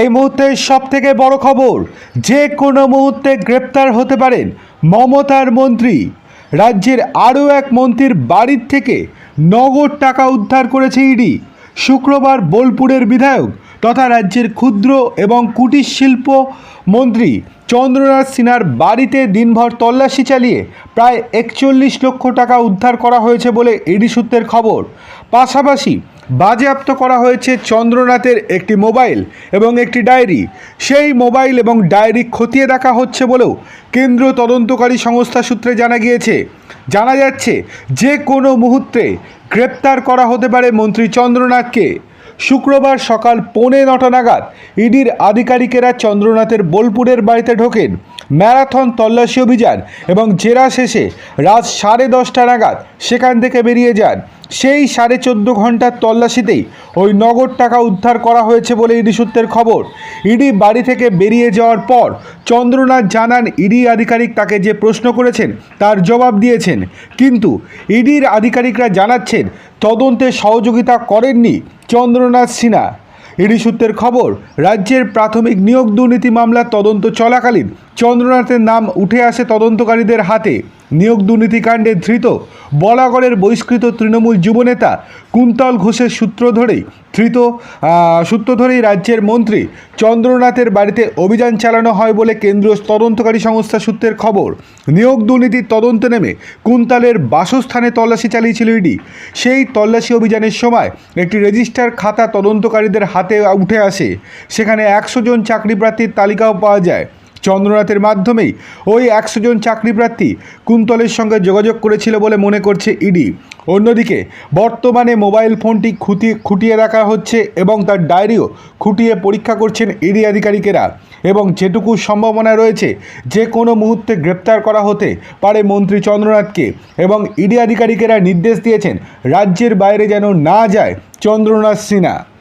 এই মুহূর্তে সব থেকে বড় খবর, যে কোনো মুহূর্তে গ্রেপ্তার হতে পারেন মমতার মন্ত্রী। রাজ্যের আরও এক মন্ত্রীর বাড়ির থেকে নগদ টাকা উদ্ধার করেছে ইডি। শুক্রবার বোলপুরের বিধায়ক তথা রাজ্যের ক্ষুদ্র এবং কুটির শিল্প মন্ত্রী চন্দ্রনাথ সিনহার বাড়িতে দিনভর তল্লাশি চালিয়ে প্রায় একচল্লিশ লক্ষ টাকা উদ্ধার করা হয়েছে বলে ইডি সূত্রের খবর। পাশাপাশি বাজেয়াপ্ত করা হয়েছে চন্দ্রনাথের একটি মোবাইল এবং একটি ডায়েরি। সেই মোবাইল এবং ডায়েরি খতিয়ে দেখা হচ্ছে বলেও কেন্দ্র তদন্তকারী সংস্থা সূত্রে জানা গিয়েছে। জানা যাচ্ছে, যে কোনো মুহূর্তে গ্রেপ্তার করা হতে পারে মন্ত্রী চন্দ্রনাথকে। শুক্রবার সকাল পৌনে নটা নাগাদ ইডির আধিকারিকেরা চন্দ্রনাথের বোলপুরের বাড়িতে ঢোকেন। ম্যারাথন তল্লাশি অভিযান এবং জেরা শেষে রাত সাড়ে দশটা নাগাদ সেখান থেকে বেরিয়ে যান। সেই সাড়ে চোদ্দ ঘণ্টার তল্লাশিতেই ওই নগদ টাকা উদ্ধার করা হয়েছে বলে ইডি সূত্রের খবর। ইডি বাড়ি থেকে বেরিয়ে যাওয়ার পর চন্দ্রনাথ জানান, ইডি আধিকারিক তাকে যে প্রশ্ন করেছেন তার জবাব দিয়েছেন। কিন্তু ইডির আধিকারিকরা জানাচ্ছেন, তদন্তে সহযোগিতা করেননি চন্দ্রনাথ সিনহা। ইডি সূত্রের খবর, রাজ্যের প্রাথমিক নিয়োগ দুর্নীতি মামলার তদন্ত চলাকালীন চন্দ্রনাথের নাম উঠে আসে তদন্তকারীদের হাতে। নিয়োগ দুর্নীতিকাণ্ডে ধৃত বলাগড়ের বহিষ্কৃত তৃণমূল যুবনেতা কুন্তল ঘোষের সূত্র ধরেই ধৃত আহ, সূত্র ধরেই রাজ্যের মন্ত্রী চন্দ্রনাথের বাড়িতে অভিযান চালানো হয় বলে কেন্দ্রীয় তদন্তকারী সংস্থা সূত্রের খবর। নিয়োগ দুর্নীতির তদন্তে নেমে কুন্তালের বাসস্থানে তল্লাশি চালিয়েছিল ইডি। সেই তল্লাশি অভিযানের সময় একটি রেজিস্টার খাতা তদন্তকারীদের হাতে উঠে আসে। সেখানে একশো জন চাকরি প্রার্থীর তালিকাও পাওয়া যায়। চন্দ্রনাথের মাধ্যমেই ওই একশো জন চাকরিপ্রার্থী কুন্তলের সঙ্গে যোগাযোগ করেছিল বলে মনে করছে ইডি। অন্যদিকে, বর্তমানে মোবাইল ফোনটি খুঁটিয়ে খুঁটিয়ে রাখা হচ্ছে এবং তার ডায়েরিও খুঁটিয়ে পরীক্ষা করছেন ইডি আধিকারিকেরা এবং যেটুকু সম্ভাবনা রয়েছে যে কোনো মুহূর্তে গ্রেপ্তার করা হতে পারে মন্ত্রী চন্দ্রনাথকে এবং ইডি আধিকারিকেরা নির্দেশ দিয়েছেন রাজ্যের বাইরে যেন না যায় চন্দ্রনাথ সিনহা।